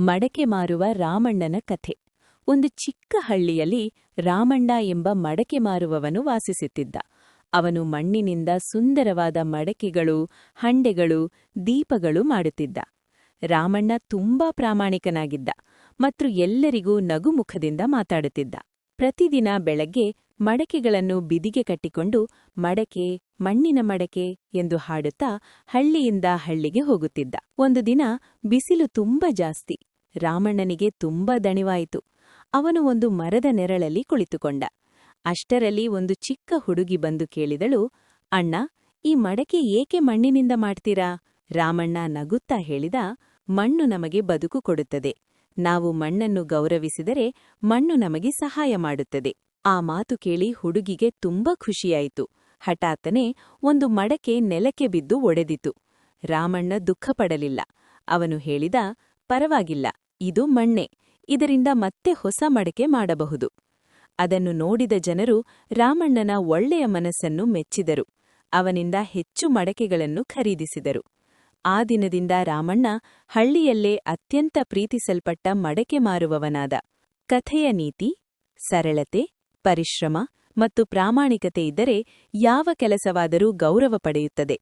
ಮಡಕೆ ಮಾರುವ ರಾಮಣ್ಣನ ಕಥೆ. ಒಂದು ಚಿಕ್ಕ ಹಳ್ಳಿಯಲ್ಲಿ ರಾಮಣ್ಣ ಎಂಬ ಮಡಕೆ ಮಾರುವವನು ವಾಸಿಸುತ್ತಿದ್ದ. ಅವನು ಮಣ್ಣಿನಿಂದ ಸುಂದರವಾದ ಮಡಕೆಗಳು, ಹಂಡೆಗಳು, ದೀಪಗಳು ಮಾಡುತ್ತಿದ್ದ. ರಾಮಣ್ಣ ತುಂಬಾ ಪ್ರಾಮಾಣಿಕನಾಗಿದ್ದ ಮತ್ತು ಎಲ್ಲರಿಗೂ ನಗುಮುಖದಿಂದ ಮಾತಾಡುತ್ತಿದ್ದ. ಪ್ರತಿದಿನ ಬೆಳಗ್ಗೆ ಮಡಕೆಗಳನ್ನು ಬಿದಿಗೆ ಕಟ್ಟಿಕೊಂಡು, ಮಡಕೆ, ಮಣ್ಣಿನ ಮಡಕೆ ಎಂದು ಹಾಡುತ್ತಾ ಹಳ್ಳಿಯಿಂದ ಹಳ್ಳಿಗೆ ಹೋಗುತ್ತಿದ್ದ. ಒಂದು ದಿನ ಬಿಸಿಲು ತುಂಬ ಜಾಸ್ತಿ. ರಾಮಣ್ಣನಿಗೆ ತುಂಬಾ ದಣಿವಾಯಿತು. ಅವನು ಒಂದು ಮರದ ನೆರಳಲ್ಲಿ ಕುಳಿತುಕೊಂಡ. ಅಷ್ಟರಲ್ಲಿ ಒಂದು ಚಿಕ್ಕ ಹುಡುಗಿ ಬಂದು ಕೇಳಿದಳು, ಅಣ್ಣ, ಈ ಮಡಕೆ ಏಕೆ ಮಣ್ಣಿನಿಂದ ಮಾಡ್ತೀರಾ? ರಾಮಣ್ಣ ನಗುತ್ತಾ ಹೇಳಿದ, ಮಣ್ಣು ನಮಗೆ ಬದುಕು ಕೊಡುತ್ತದೆ. ನಾವು ಮಣ್ಣನ್ನು ಗೌರವಿಸಿದರೆ ಮಣ್ಣು ನಮಗೆ ಸಹಾಯ ಮಾಡುತ್ತದೆ. ಆ ಮಾತು ಕೇಳಿ ಹುಡುಗಿಗೆ ತುಂಬಾ ಖುಷಿಯಾಯಿತು. ಹಠಾತ್ತನೆ ಒಂದು ಮಡಕೆ ನೆಲಕ್ಕೆ ಬಿದ್ದು ಒಡೆದಿತು. ರಾಮಣ್ಣ ದುಃಖಪಡಲಿಲ್ಲ. ಅವನು ಹೇಳಿದ ಪರವಾಗಿಲ್ಲ. ಇದು ಮಣ್ಣೆ. ಇದರಿಂದ ಮತ್ತೆ ಹೊಸ ಮಡಕೆ ಮಾಡಬಹುದು. ಅದನ್ನು ನೋಡಿದ ಜನರು ರಾಮಣ್ಣನ ಒಳ್ಳೆಯ ಮನಸ್ಸನ್ನು ಮೆಚ್ಚಿದರು. ಅವನಿಂದ ಹೆಚ್ಚು ಮಡಕೆಗಳನ್ನು ಖರೀದಿಸಿದರು. ಆ ದಿನದಿಂದ ರಾಮಣ್ಣ ಹಳ್ಳಿಯಲ್ಲೇ ಅತ್ಯಂತ ಪ್ರೀತಿಸಲ್ಪಟ್ಟ ಮಡಕೆ ಮಾರುವವನಾದ. ಕಥೆಯ ನೀತಿ, ಸರಳತೆ, ಪರಿಶ್ರಮ ಮತ್ತು ಪ್ರಾಮಾಣಿಕತೆ ಇದ್ದರೆ ಯಾವ ಕೆಲಸವಾದರೂ ಗೌರವ ಪಡೆಯುತ್ತದೆ.